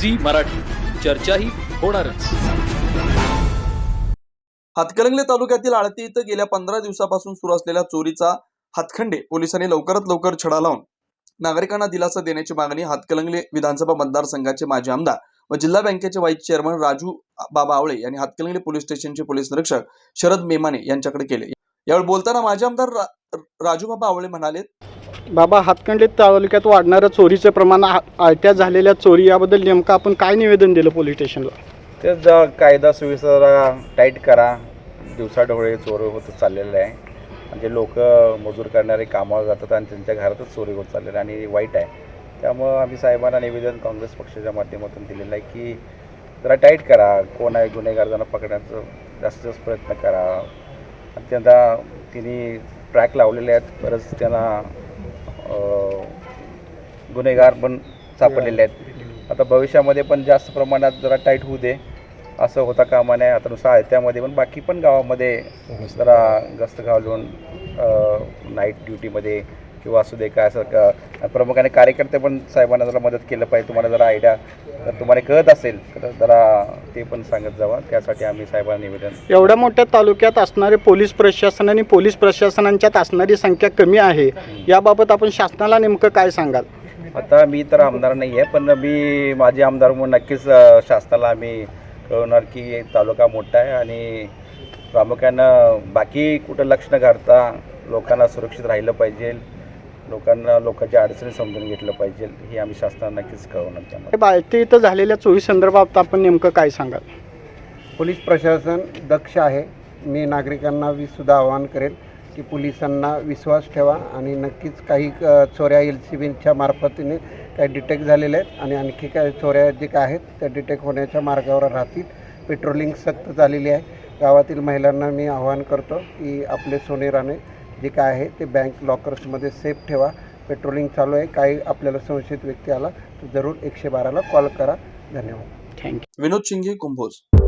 Zee Marathi. चर्चाही होणारच. हातकलंगले तालुक्यातील आळती इथं गेल्या पंधरा दिवसापासून सुरू असलेल्या चोरीचा हातखंडे पोलिसांनी लवकरात लवकर छडा लावून नागरिकांना दिलासा देण्याची मागणी हातकलंगले विधानसभा मतदारसंघाचे माजी आमदार व जिल्हा बँकेचे व्हाईस चेअरमन राजू बाबा आवळे यांनी हातकलंगले पोलीस स्टेशनचे पोलीस निरीक्षक शरद मेमाने यांच्याकडे केले. यावेळी बोलताना माजी आमदार रा- राजू बाबा आवळे म्हणाले बाबा हातकंडे तालुक्यात वाढणारं चोरीचं प्रमाण आ- आळत्या झालेल्या चोरी याबद्दल नेमकं आपण काय निवेदन दिलं पोलीस स्टेशनला? ते ज- कायदा सुव्यवस्था जरा टाईट करा. दिवसाढोळे चोरी होत चाललेलं आहे. म्हणजे लोक मजूर करणारे कामावर जातात आणि त्यांच्या घरातच चोरी होत चाललेलं आहे आणि वाईट आहे. त्यामुळं आम्ही साहेबांना निवेदन काँग्रेस पक्षाच्या माध्यमातून दिलेलं आहे की जरा टाईट करा. कोण आहे गुन्हेगार जण पकडण्याचं जास्तीत जास्त प्रयत्न करा. आणि त्यांना तिने ट्रॅक लावलेले आहेत. बरंच त्यांना गुन्हेगार पण सापडलेले आहेत. आता भविष्यामध्ये पण जास्त प्रमाणात जरा टाईट होऊ दे असं होता कामा नये. आता नुसतं आयत्यामध्ये पण बाकी पण गावामध्ये जरा गस्त घालून नाईट ड्युटीमध्ये किंवा असू दे काय असं क- प्रमुखाने कार्यकर्ते पण साहेबांना जरा मदत केलं पाहिजे तुम्हाला जरा आयडिया जर तुम्हाला कळत असेल तर जरा ते पण सांगत जावा. त्यासाठी आम्ही साहेबांना निवेदन एवढ्या मोठ्या तालुक्यात असणारे पोलीस प्रशासन आणि पोलीस प्रशासनांच्यात असणारी संख्या कमी आहे याबाबत आपण शासनाला नेमकं काय सांगाल? आता मी तर आमदार नाही आहे पण मी माझे आमदार म्हणून नक्कीच शासनाला आम्ही कळवणार की तालुका मोठा आहे आणि प्रामुख्यानं बाकी कुठं लक्ष न घालता लोकांना सुरक्षित राहिलं पाहिजे. लोकांना लोकांच्या अडचणी समजून घेतलं पाहिजे हे आम्ही शासनाला नक्कीच कळवणार त्यामध्ये बाळते इथं झालेल्या चोरी संदर्भात आपण नेमकं काय सांगाल? पोलीस प्रशासन दक्ष आहे. मी नागरिकांना वी सुद्धा आवाहन करेल की पोलिसांना विश्वास ठेवा आणि नक्कीच काही अ, चोऱ्या एल सी बीच्या मार्फतीने काही डिटेक्ट झालेल्या आहेत आणि आणखी काही चोऱ्या जे काय आहेत त्या डिटेक्ट होण्याच्या मार्गावर राहतील. पेट्रोलिंग सक्त झालेली आहे. गावातील महिलांना मी आवाहन करतो की आपले सोने राणे जे काय आहे ते बँक लॉकर्समध्ये सेफ ठेवा. पेट्रोलिंग चालू आहे. काही आपल्याला संशयित व्यक्ती आला तर जरूर एकशे बाराला कॉल करा. धन्यवाद. थँक्यू विनोद शिंगे कुंभोज.